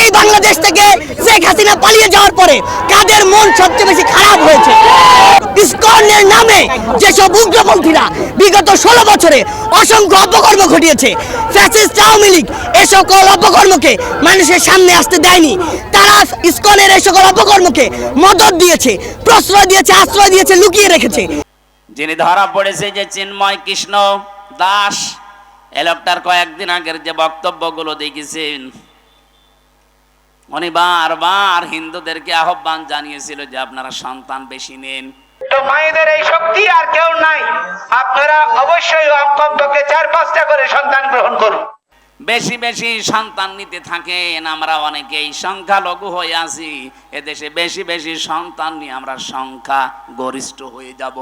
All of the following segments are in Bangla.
এই বাংলাদেশ থেকে শেখ হাসিনা পালিয়ে যাওয়ার পরে কাদের মন সবচেয়ে বেশি খারাপ হয়েছে? ইসকনের নামে যেসব উগ্রপন্থীরা বিগত ষোলো বছরে অসংখ্য অপকর্ম ঘটিয়েছে ফ্যাসিস্ট আওয়ামী লীগ এ সকল অপকর্মকে মানুষের সামনে আসতে দেয়নি। তারা ইসকনের এই সকল অপকর্মকে মদত দিয়েছে, প্রশ্রয় দিয়েছে, আশ্রয় দিয়েছে, লুকিয়ে রেখেছে। যিনি ধরা পড়েছে যে চিন্ময় কৃষ্ণ দাস, এ কয়েকদিন আগের যে বক্তব্যগুলো দেখেছেন উনি বারবার হিন্দুদেরকে আহ্বান জানিয়েছিল যে আপনারা সন্তান বেশি নেন। তো মায়েদের এই শক্তি আর কেউ নাই। আপনারা অবশ্যই কমপক্ষে চার পাঁচটা করে সন্তান গ্রহণ করুন। বেশি বেশি সন্তান নিতে থাকেন আমরা অনেকেই সংখ্যালঘু হয়ে আছি। এদেশে বেশি বেশি সন্তান নিয়ে আমরা সংখ্যা গরিষ্ঠ হয়ে যাব।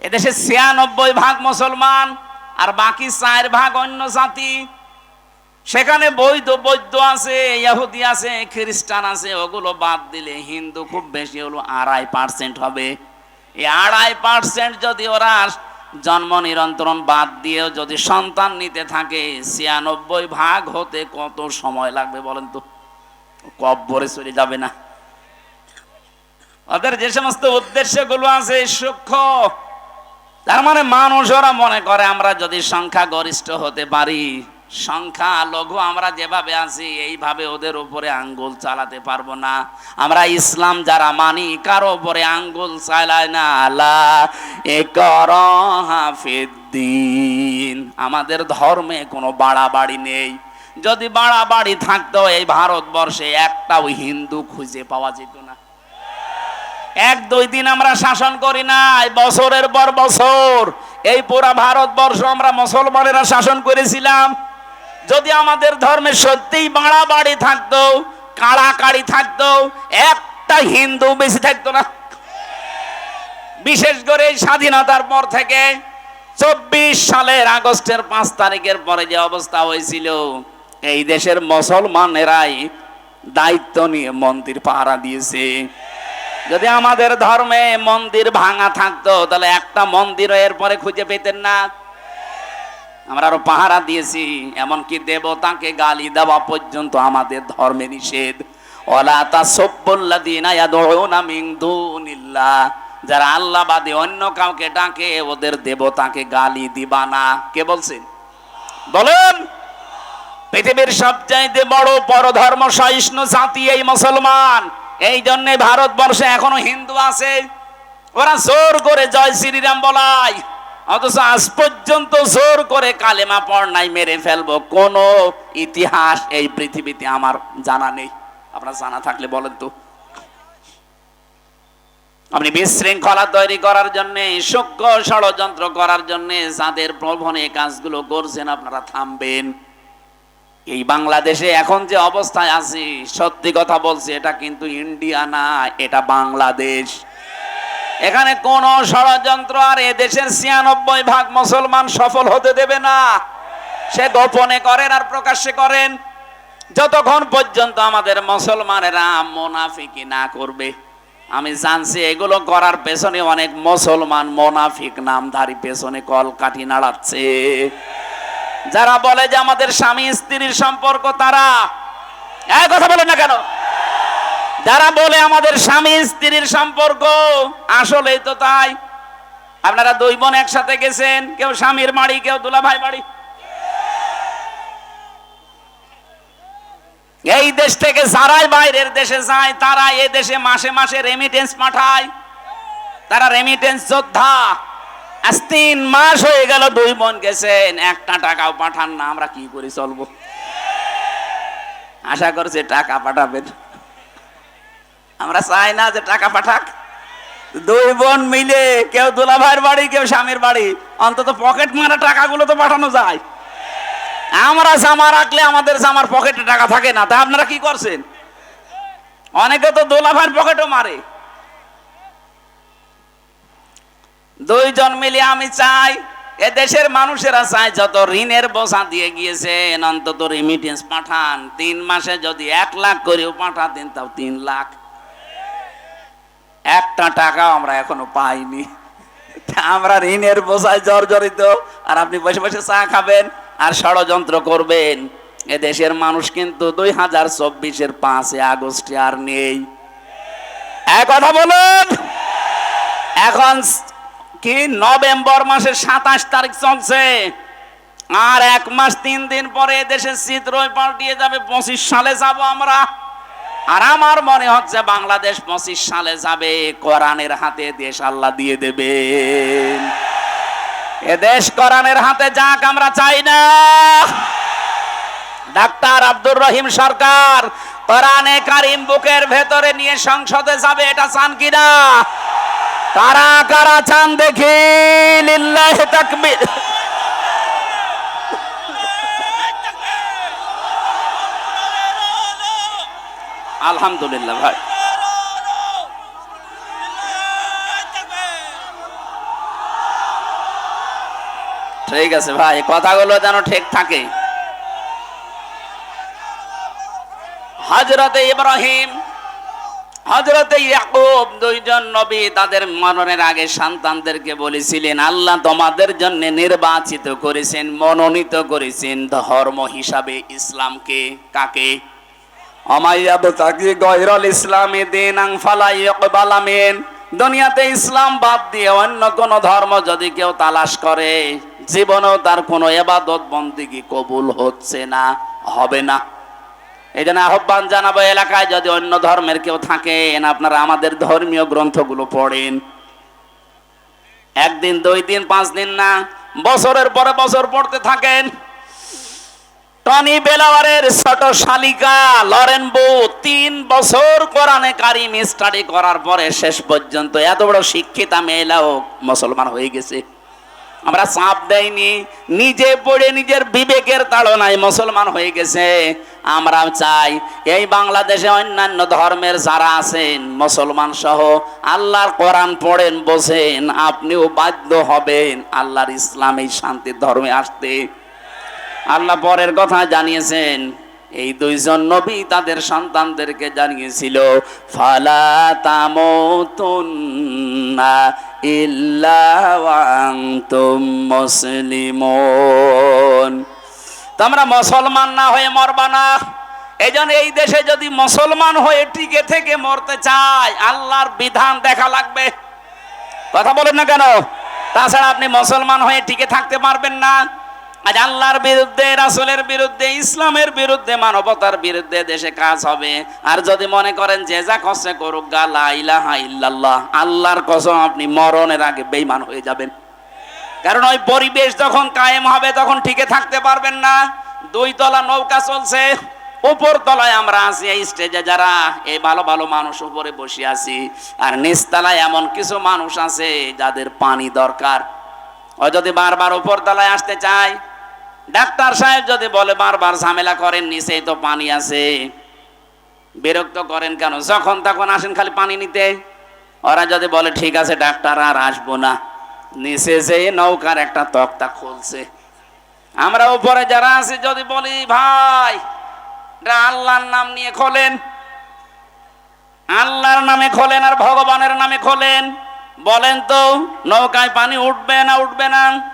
এদেশে ছিয়ানব্বই ভাগ মুসলমান আর বাকি চার ভাগ অন্য জাতি। সেখানে বৈধ বৈধ আছে, ইহুদি আছে, খ্রিস্টান আছে, ওগুলো বাদ দিলে হিন্দু খুব বেশি হলো আড়াই পার্সেন্ট হবে। এই আড়াই পার্সেন্ট যদি ওরা জন্ম নিরন্তরণ বাদ দিয়েও যদি সন্তান নিতে থাকে, ছিয়ানব্বই ভাগ হতে কত সময় লাগবে বলেন তো? কব্বরে চলে যাবে না। ওদের যে সমস্ত উদ্দেশ্যগুলো আছে সূক্ষ্ম, তার মানে মানুষ ওরা মনে করে আমরা যদি সংখ্যা গরিষ্ঠ হতে পারি সংখ্যা, লঘু আমরা যেভাবে আছি, এইভাবে ওদের উপরে আঙ্গুল চালাতে পারব না। আমরা ইসলাম যারা মানি, কারও উপরে আঙ্গুল চালায় না। আলা এ কর হাফিদ্দিন। আমাদের ধর্মে কোনো বাড়াবাড়ি নেই। যদি বাড়াবাড়ি থাকতো এই ভারতবর্ষে, একটাও হিন্দু খুঁজে পাওয়া যেত না। এক, দুই দিন আমরা শাসন করি না বছরের পর বছর। এই পুরা ভারতবর্ষ আমরা মুসলমানেরা শাসন করেছিলাম। যদি আমাদের ধর্মে সত্যিই বাড়াবাড়ি থাকতো কাড়াকাড়ি থাকতো, একটা হিন্দু বেশি থাকতো না। বিশেষ করে স্বাধীনতার পর থেকে চব্বিশ সালের আগস্টের পাঁচ তারিখের পরে যে অবস্থা হয়েছিল, এই দেশের মুসলমানেরাই দায়িত্ব নিয়ে মন্দির পাহারা দিয়েছে। যদি আমাদের ধর্মে মন্দির ভাঙা থাকতো, তাহলে একটা মন্দিরও এরপরে খুঁজে পেতেন না। আমরা আরও পাহারা দিয়েছি, এমনকি দেবতাকে গালি দেওয়া পর্যন্ত আমাদের ধর্মে নিষেধ। ওলা তা যারা আল্লাহ বাদে অন্য কাউকে ডাকে, ওদের দেবতাকে গালি দিবা না। কে বলছেন বলেন, পৃথিবীর সবচাইতে বড় পরধর্ম সহিষ্ণু জাতি এই মুসলমান। এই জন্য ভারতবর্ষে এখনও হিন্দু আছে। ওরা জোর করে জয় শ্রীরাম বলায় অথচ আজ পর্যন্ত জোর করে কালেমা পড়নাই মেরে ফেলব। কোন ইতিহাস এই পৃথিবীতে আমার জানা নেই। আপনার জানা থাকলে বলেন তো। আপনি বিশৃঙ্খলা তৈরি করার জন্য, সূক্ষ্ম ষড়যন্ত্র করার জন্য যাদের প্রভনে কাজগুলো করছেন, আপনারা থামবেন। এই বাংলাদেশে এখন যে অবস্থায় আছি, সত্যি কথা বলছি, এটা কিন্তু ইন্ডিয়া না, এটা বাংলাদেশ। এখানে কোন ষড়যন্ত্র আর এ দেশের ছিয়ানব্বই ভাগ মুসলমান সফল হতে দেবে না। সে গোপনে করেন আর প্রকাশ্যে করেন। যতক্ষণ পর্যন্ত আমাদের মুসলমানেরা মোনাফিকি না করবে, আমি জানছি এগুলো করার পেছনে অনেক মুসলমান মোনাফিক নামধারী পেছনে কল কাঠি নাড়াচ্ছে। যারা বলে যে আমাদের স্বামী স্ত্রীর সম্পর্ক তারা এক কথা বলে না কেন? যারা বলে আমাদের স্বামী, স্ত্রীর সম্পর্ক, আসলেই তো তাই। আপনারা দুই বোন একসাথে গেছেন, কেউ স্বামীর বাড়ি, কেউ দুলা ভাই বাড়ি। এই দেশ থেকে যারাই বাইরের দেশে যায়, তারা এই দেশে মাসে মাসে রেমিটেন্স পাঠায়। তারা রেমিটেন্স যোদ্ধা। আজ তিন মাস হয়ে গেল দুই বোন গেছেন, একটা টাকাও পাঠান না, আমরা কি করে চলবো? আশা করছি টাকা পাঠাবেন। আমরা চাই না যে টাকা পাঠাক। দুই বোন মিলে কেউ দুলাভাইয়ের বাড়ি, কেউ স্বামীর বাড়ি। অন্তত পকেট মারা টাকাগুলো তো পাঠানো যায়। আমরা জামা রাখলে আমাদের জামার পকেটে টাকা থাকে না। তা আপনারা কি করছেন? অনেকে তো দোলাভাইয়ের পকেটও মারে। দুইজন মিলে আমি চাই এ দেশের মানুষেরা চায় যত ঋণের বোঝা দিয়ে গিয়েছেন, অন্তত রেমিটেন্স পাঠান। তিন মাসে যদি এক লাখ করেও পাঠাতেন, তাও তিন লাখ। একটা টাকা আমরা এখনও পাইনি। আমরা ঋণের বোঝায় জর্জরিত, আর আপনি বসে বসে চা খাবেন আর ষড়যন্ত্র করবেন। এ দেশের মানুষ কিন্তু দুই হাজার চব্বিশের পাঁচে আগস্টে আর নেই। কথা বলুন। এখন কি নভেম্বর মাসের সাতাশ তারিখ চলছে? আর এক মাস তিন দিন পরে দেশের চিত্রই পাল্টিয়ে যাবে, পঁচিশ সালে যাব আমরা। আর আমার মনে হচ্ছে বাংলাদেশ পঁচিশ সালে যাবে, কোরআনের হাতে দেশ আল্লাহ দিয়ে দেবে। এ দেশ কোরআনের হাতে যাক, আমরা চাই না। ডাক্তার আব্দুর রহিম সরকার কোরআনে কারিম বুকের ভেতরে নিয়ে সংসদে যাবে, এটা চান কিনা? কারা কারা চান দেখি, লিল্লাহি তাকবীর। আলহামদুলিল্লাহ ভাই। ঠিক আছে ভাই, কথাগুলো যেন ঠিক থাকে। হজরতে ইব্রাহিম হজরতে ইয়াকুব দুইজন নবী তাদের মরণের আগে সন্তানদেরকে বলেছিলেন, আল্লাহ তোমাদের জন্য নির্বাচিত করেছেন, মনোনীত করেছেন ধর্ম হিসাবে ইসলামকে কাকে? দিন দুনিয়াতে ইসলাম বাদ দিয়ে অন্য কোন ধর্ম যদি কেউ তালাশ করে, জীবনেও তার কোনো এবাদত বন্দিগি কবুল হচ্ছে না, হবে না। এই জন্য আহ্বান জানাব এলাকায় যদি অন্য ধর্মের কেউ থাকেন, আপনারা আমাদের ধর্মীয় গ্রন্থগুলো পড়েন। একদিন, দুই দিন, পাঁচ দিন না, বছরের পরে বছর পড়তে থাকেন। টনি বেলাওয়ারের ছোট শালিকা লরেন বউ তিন বছর কোরআনে কারিম স্টাডি করার পরে শেষ পর্যন্ত এত বড় শিক্ষিতা মেয়েলাও মুসলমান হয়ে গেছে। আমরা চাপ দেয়নি নিজে পড়ে নিজের বিবেকের তাড়নায় মুসলমান হয়ে গেছে। আমরা চাই এই বাংলাদেশে অন্যান্য ধর্মের যারা আছেন, মুসলমান সহ, আল্লাহর কোরআন পড়েন, বোঝেন, আপনিও বাধ্য হবেন আল্লাহর ইসলাম এই শান্তির ধর্মে আসতে। আল্লাহ পরের কথা জানিয়েছেন, এই দুইজন নবী তাদের সন্তানদেরকে জানিয়েছিল, ফালা তামুতুন্না ইল্লা আনতুম মুসলিমুন। তোমরা মুসলমান না হয়ে মরবা না। এই জন্য এই দেশে যদি মুসলমান হয়ে টিকে থেকে মরতে চায়, আল্লাহর বিধান দেখা লাগবে। কথা বলেন না কেন? তাছাড়া আপনি মুসলমান হয়ে টিকে থাকতে পারবেন না। আজ আল্লাহর বিরুদ্ধে, রাসূলের বিরুদ্ধে, ইসলামের বিরুদ্ধে, মানবতার বিরুদ্ধে দেশে কাজ হবে। আর যদি মনে করেন যে যা কষ্টে করুক, গা ইলাহা ইল্লাল্লাহ, আল্লাহর কসম আপনি মরণের আগে বেইমান হয়ে যাবেন। কারণ ওই পরিবেশ যখন কায়েম হবে, তখন টিকে থাকতে পারবেন না। দুই তলা নৌকা চলছে, উপর তলায় আমরা আছি, এই স্টেজে যারা এই ভালো ভালো মানুষ উপরে বসে আছি। আর নিচতলায় এমন কিছু মানুষ আছে যাদের পানি দরকার। ও যদি বারবার উপর তলায় আসতে চায় ডাক্তার সাহেব যদি বলে, বারবার ঝামেলা করেন, নিচেই তো পানি আছে। বিরক্ত করেন কেন? যখন তখন আসেন খালি পানি নিতে। ওরা যদি বলে, ঠিক আছে ডাক্তার, আর আসব না। নিচে যে নৌকার একটা তক্তা খুলছে। আমরা উপরে যারা আছি, যদি বলি, ভাই আল্লাহর নাম নিয়ে খোলেন। আল্লাহর নামে খোলেন আর ভগবানের নামে খোলেন। বলেন তো, নৌকায় পানি উঠবে না উঠবে না?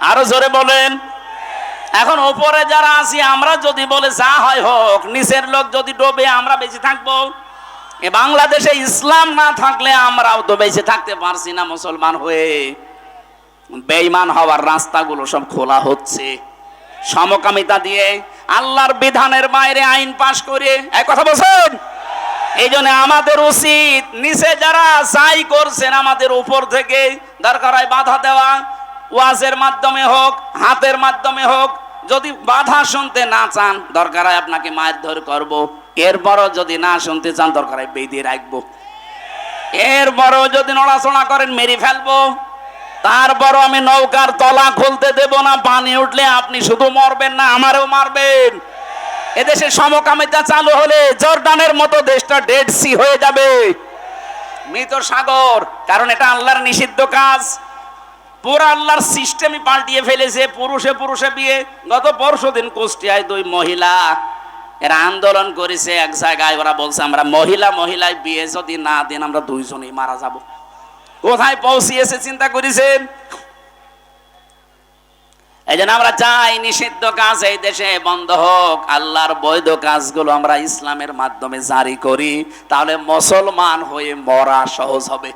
আরও জোরে বলেন। এখন উপরে যারা আছি, আমরা যদি বলে যা হয় হোক, নিচের লোক যদি ডোবে, আমরা বেঁচে থাকব। বাংলাদেশে ইসলাম না থাকলে আমরাও তো বেঁচে থাকতে পারছি না মুসলমান হয়ে। বেঈমান হওয়ার রাস্তাগুলো সব খোলা হচ্ছে। সমকামিতা দিয়ে আল্লাহর বিধানের বাইরে আইন পাশ করে এক কথা বলছেন? এই জন্য আমাদের উচিত নিচে যারা যাই করছেন, আমাদের উপর থেকে দরকার হয় বাধা দেওয়া। ওয়াজের মাধ্যমে হোক, হাতের মাধ্যমে হোক, যদি বাধা শুনতে না চান, দরকার হয় আপনাকে মায়ের ধর করব। এরপরও যদি না শুনতে চান, দরকার হয় বেঁধে রাখব। এরপরও যদি নড়াচড়া করেন, মেরে ফেলব। তারপরও আমি নৌকার তলা খুলতে দেব না, পানি উঠলে আপনি শুধু মরবেন না, আমারও মারবেন। এদেশে সমকামিতা চালু হলে জর্ডানের মতো দেশটা ডেড সি হয়ে যাবে। মৃত সাগর, কারণ এটা আল্লাহর নিষিদ্ধ কাজ। পুরো আল্লাহর সিস্টেমই পাল্টিয়ে ফেলেছে, পুরুষে পুরুষে বিয়ে। গত পরশু দিন কুষ্টিয়ায় দুই মহিলা এরা আন্দোলন করেছে, এক জায়গায় ওরা বলছে, আমরা মহিলা, মহিলায় বিয়ে যদি না দিন, আমরা দুইজনেই মারা যাব। কোথায় পৌঁছিয়েছে, চিন্তা করেছেন এই জন্য আমরা চাই নিষিদ্ধ কাজ এই দেশে বন্ধ হোক, আল্লাহর বৈধ কাজগুলো আমরা ইসলামের মাধ্যমে জারি করি, তাহলে মুসলমান হয়ে মরা সহজ হবে।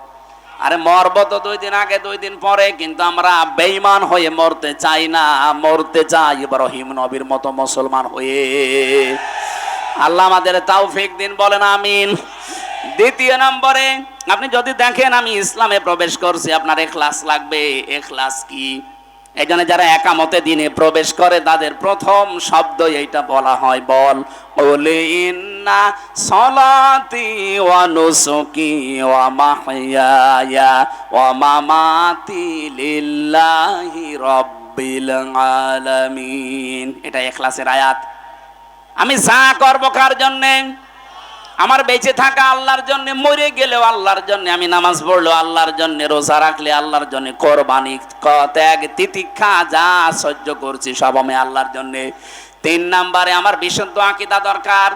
আরে মরব তো দুই দিন আগে, দুই দিন পরে, কিন্তু আমরা বেঈমান হয়ে মরতে চাই না, মরতে চাই ইব্রাহিম নবীর মতো মুসলমান হয়ে। আল্লাহ আমাদের তাওফিক দিন, বলেন আমিন। দ্বিতীয় নম্বরে, আপনি যদি দেখেন আমি ইসলামে প্রবেশ করছি, আপনার এখলাস লাগবে, এখলাস কি? এই জন্য যারা একামতে দিনে প্রবেশ করে, তাদের প্রথম শব্দ এইটা বলা হয়, বল। ওলে ইন্না সলাতি ওয়া নুসুকি ওয়া মাহইয়ায়া ওয়া মামাতি লিল্লাহি রাব্বিল আলামিন। এটা এখলাসের আয়াত। আমি যা করব কার জন্যে? আমার বেঁচে থাকা আল্লাহর জন্য, মরে গেলেও আল্লাহর জন্য, আমি নামাজ পড়ল আল্লাহর জন্য, রোজা রাখলে আল্লাহর জন্য, কোরবানি ত্যাগ তিতিক্ষা যা সহ্য করছি, সব আমি আল্লাহর জন্য। তিন নাম্বারে, আমার বিশুদ্ধ আকিদা দরকার।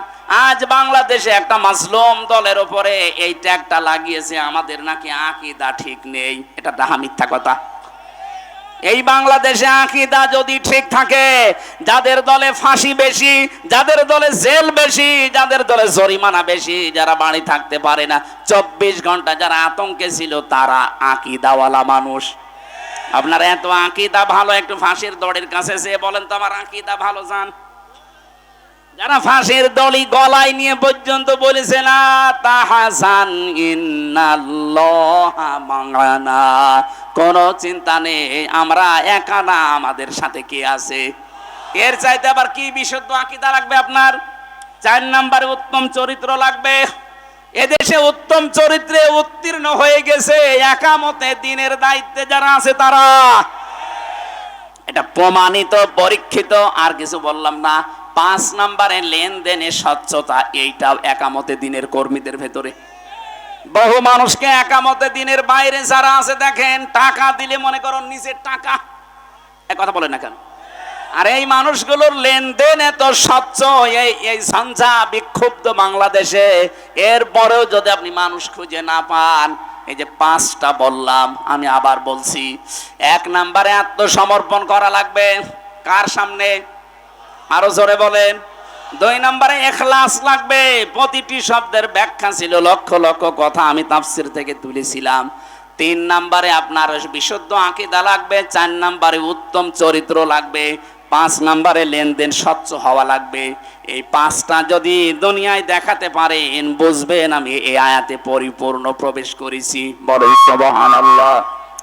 আজ বাংলাদেশে একটা মাসলুম দলের উপরে এই ট্যাগটা লাগিয়েছে, আমাদের নাকি আকিদা ঠিক নেই। এটা ডাহা মিথ্যা কথা। এই বাংলাদেশে আকিদা যদি ঠিক থাকে, যাদের দলে ফাঁসি বেশি, যাদের দলে জেল বেশি, যাদের দলে জরিমানা বেশি, যারা বাড়ি থাকতে পারে না, চব্বিশ ঘণ্টা যারা আতঙ্কে ছিল, তারা আকিদাওয়ালা মানুষ। আপনার এত আকিদা ভালো, একটু ফাঁসির দড়ির কাছে সে বলেন তো, আমার আকিদা ভালো যান যারা ফাঁসির দলি গলায় নিয়ে পর্যন্ত বলেছে, না, তাহাসান কোনো চিন্তা নেই, আমরা একা না, আমাদের সাথে কে আছে? এর চাইতে আবার কি বিশুদ্ধ আকিদা লাগবে আপনার? চার নাম্বারে উত্তম চরিত্র লাগবে। এদেশে উত্তম চরিত্রে উত্তীর্ণ হয়ে গেছে, একামতে দিনের দায়িত্বে যারা আছে তারা। এটা প্রমাণিত, পরীক্ষিত, আর কিছু বললাম না। পাঁচ নম্বরে লেনদেনে স্বচ্ছতা এইটাও একামতে দিনের কর্মীদের ভেতরে। বহু মানুষকে একামতে দিনের বাইরে যারা আছে, দেখেন, টাকা দিলে মনে করো নিজের টাকা। এক কথা বলে না কেন? আর এই মানুষগুলোর লেনদেন এত স্বচ্ছ, এই এই সঞ্চা বিক্ষুব্ধ বাংলাদেশে। এরপরেও যদি আপনি মানুষ খুঁজে না পান, এই যে পাঁচটা বললাম, আমি আবার বলছি, এক নাম্বারে আত্মসমর্পণ করা লাগবে। কার সামনে? আরও জোরে বলেন। দুই নম্বরে এখলাস লাগবে। প্রতিটি শব্দের ব্যাখ্যা ছিল লক্ষ লক্ষ কথা আমি তাফসির থেকে তুলেছিলাম। তিন নম্বরে আপনার বিশুদ্ধ আকিদা লাগবে, চার নম্বরে উত্তম চরিত্র লাগবে, পাঁচ নম্বরে লেনদেন স্বচ্ছ হওয়া লাগবে। এই পাঁচটা যদি দুনিয়ায় দেখাতে পারেন, বুঝবেন আমি এই আয়াতে পরিপূর্ণ প্রবেশ করেছি। বড় সুবহানাল্লাহ।